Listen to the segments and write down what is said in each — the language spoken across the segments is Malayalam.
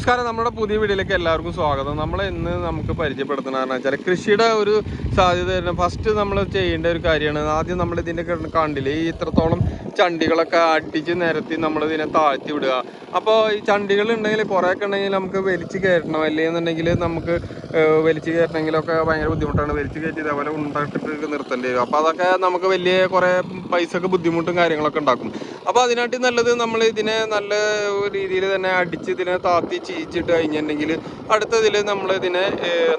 നമസ്കാരം. നമ്മുടെ പുതിയ വീഡിയോയിലേക്ക് എല്ലാവർക്കും സ്വാഗതം. നമ്മൾ ഇന്ന് നമുക്ക് പരിചയപ്പെടുത്തുന്നതെന്ന് വെച്ചാൽ കൃഷിയുടെ ഒരു സാധ്യത ഫസ്റ്റ് നമ്മൾ ചെയ്യേണ്ട ഒരു കാര്യമാണ്. ആദ്യം നമ്മൾ ഇതിന്റെ കണ്ടില്ലേ? ഈ ഇത്രത്തോളം ചണ്ടികളൊക്കെ അടിച്ച് നിരത്തി നമ്മൾ ഇതിനെ താഴ്ത്തി വിടുക. അപ്പോൾ ഈ ചണ്ടികൾ ഉണ്ടെങ്കിൽ കുറേയൊക്കെ ഉണ്ടെങ്കിൽ നമുക്ക് വലിച്ചു കയറ്റണം. അല്ലെന്നുണ്ടെങ്കിൽ നമുക്ക് വലിച്ചു കയറ്റണമെങ്കിലൊക്കെ ഭയങ്കര ബുദ്ധിമുട്ടാണ്. വലിച്ചു കയറ്റി ഇതേപോലെ ഉണ്ടാക്കിട്ട് നിർത്തേണ്ടി വരും. അപ്പോൾ അതൊക്കെ നമുക്ക് വലിയ കുറേ പൈസക്ക് ബുദ്ധിമുട്ടും കാര്യങ്ങളൊക്കെ ഉണ്ടാക്കും. അപ്പോൾ അതിനായിട്ട് നല്ലത് നമ്മൾ ഇതിനെ നല്ല രീതിയിൽ തന്നെ അടിച്ച് ഇതിനെ താത്തി ചീച്ചിട്ട് കഴിഞ്ഞിട്ടുണ്ടെങ്കിൽ അടുത്തതിൽ നമ്മൾ ഇതിനെ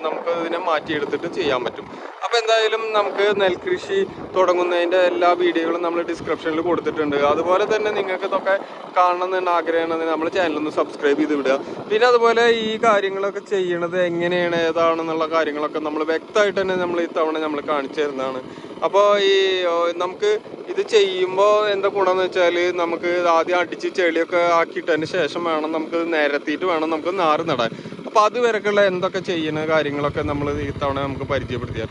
നമുക്ക് ഇതിനെ മാറ്റിയെടുത്തിട്ട് ചെയ്യാൻ പറ്റും. അപ്പോൾ എന്തായാലും നമുക്ക് നെൽകൃഷി തുടങ്ങുന്നതിന്റെ എല്ലാ വീഡിയോകളും നമ്മൾ ഡിസ്ക്രിപ്ഷനിൽ കൊടുത്തിട്ടുണ്ട്. അതുപോലെ തന്നെ നിങ്ങൾക്ക് ഇതൊക്കെ കാണണമെന്ന് ആഗ്രഹമാണെന്ന് നമ്മൾ ചാനലൊന്ന് സബ്സ്ക്രൈബ് ചെയ്ത് വിടുക. പിന്നെ അതുപോലെ ഈ കാര്യങ്ങളൊക്കെ ചെയ്യണത് എങ്ങനെയാണ് ഏതാണെന്നുള്ള കാര്യങ്ങളൊക്കെ നമ്മൾ വ്യക്തമായിട്ട് തന്നെ നമ്മൾ ഇത്തവണ നമ്മൾ കാണിച്ചു തരുന്നതാണ്. അപ്പോൾ ഈ നമുക്ക് ഇത് ചെയ്യുമ്പോൾ എന്താ ഗുണമെന്ന് വെച്ചാൽ നമുക്ക് ആദ്യം അടിച്ച് ചെളിയൊക്കെ ആക്കിയിട്ടതിന് ശേഷം വേണം നമുക്ക് നിരത്തിയിട്ട് വേണം നമുക്ക് നാറ് നടാൻ. അപ്പോൾ അതുവരെക്കുള്ള എന്തൊക്കെ ചെയ്യുന്ന കാര്യങ്ങളൊക്കെ നമ്മൾ ഇത്തവണ നമുക്ക് പരിചയപ്പെടുത്തി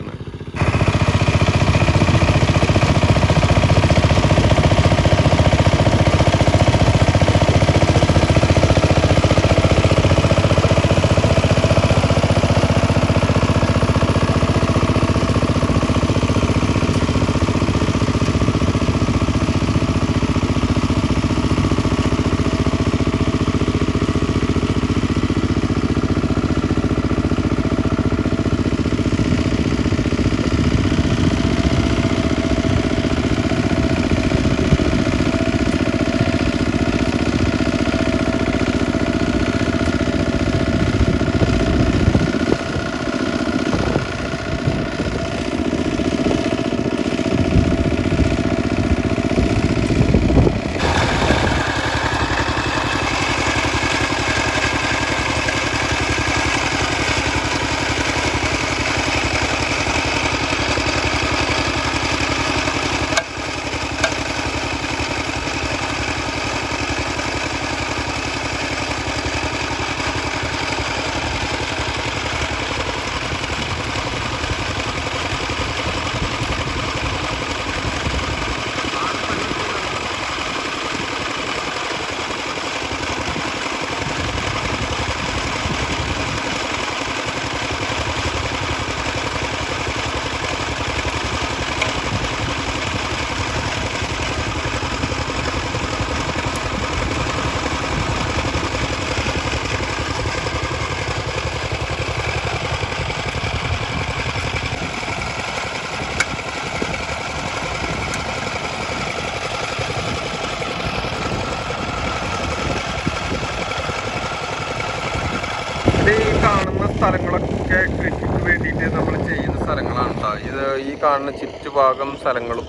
കാണുന്ന സ്ഥലങ്ങളൊക്കെ കൃഷിക്ക് വേണ്ടിയിട്ട് നമ്മൾ ചെയ്യുന്ന സ്ഥലങ്ങളാണ് ട്ടോ. ഇത് ഈ കാണുന്ന ചുറ്റുഭാഗം സ്ഥലങ്ങളും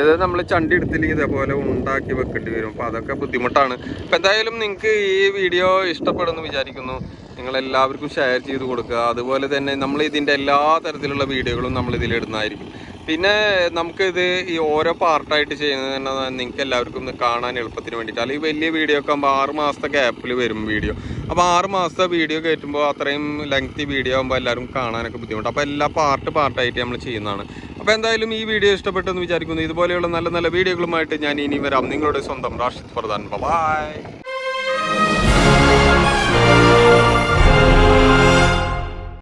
ഇത് നമ്മൾ ചണ്ടി എടുത്തില്ലെങ്കിൽ ഇതേപോലെ ഉണ്ടാക്കി വെക്കേണ്ടി വരും. അപ്പോൾ അതൊക്കെ ബുദ്ധിമുട്ടാണ്. അപ്പോൾ എന്തായാലും നിങ്ങൾക്ക് ഈ വീഡിയോ ഇഷ്ടപ്പെടുമെന്ന് വിചാരിക്കുന്നു. നിങ്ങൾ എല്ലാവർക്കും ഷെയർ ചെയ്ത് കൊടുക്കുക. അതുപോലെ തന്നെ നമ്മൾ ഇതിന്റെ എല്ലാ തരത്തിലുള്ള വീഡിയോകളും നമ്മൾ ഇതിൽ ഇടുന്നതായിരിക്കും പിന്നെ നമുക്കിത് ഈ ഓരോ പാർട്ടായിട്ട് ചെയ്യുന്നത് തന്നെ നിങ്ങൾക്ക് എല്ലാവർക്കും കാണാൻ എളുപ്പത്തിന് വേണ്ടിയിട്ട്. അല്ലെങ്കിൽ വലിയ വീഡിയോ ഒക്കെ ആകുമ്പോൾ ആറ് മാസത്തെ ഗ്യാപ്പിൽ വരും വീഡിയോ അപ്പോൾ ആറ് മാസത്തെ വീഡിയോ കയറ്റുമ്പോൾ അത്രയും ലെങ്തി വീഡിയോ ആകുമ്പോൾ എല്ലാവരും കാണാനൊക്കെ ബുദ്ധിമുട്ട്. അപ്പോൾ എല്ലാ പാർട്ട് പാർട്ടായിട്ട് നമ്മൾ ചെയ്യുന്നതാണ്. അപ്പോൾ എന്തായാലും ഈ വീഡിയോ ഇഷ്ടപ്പെട്ടെന്ന് വിചാരിക്കുന്നു. ഇതുപോലെയുള്ള നല്ല നല്ല വീഡിയോകളുമായിട്ട് ഞാൻ ഇനി വരാം. നിങ്ങളുടെ സ്വന്തം റാഷിദ് പ്രധാൻ ബൈ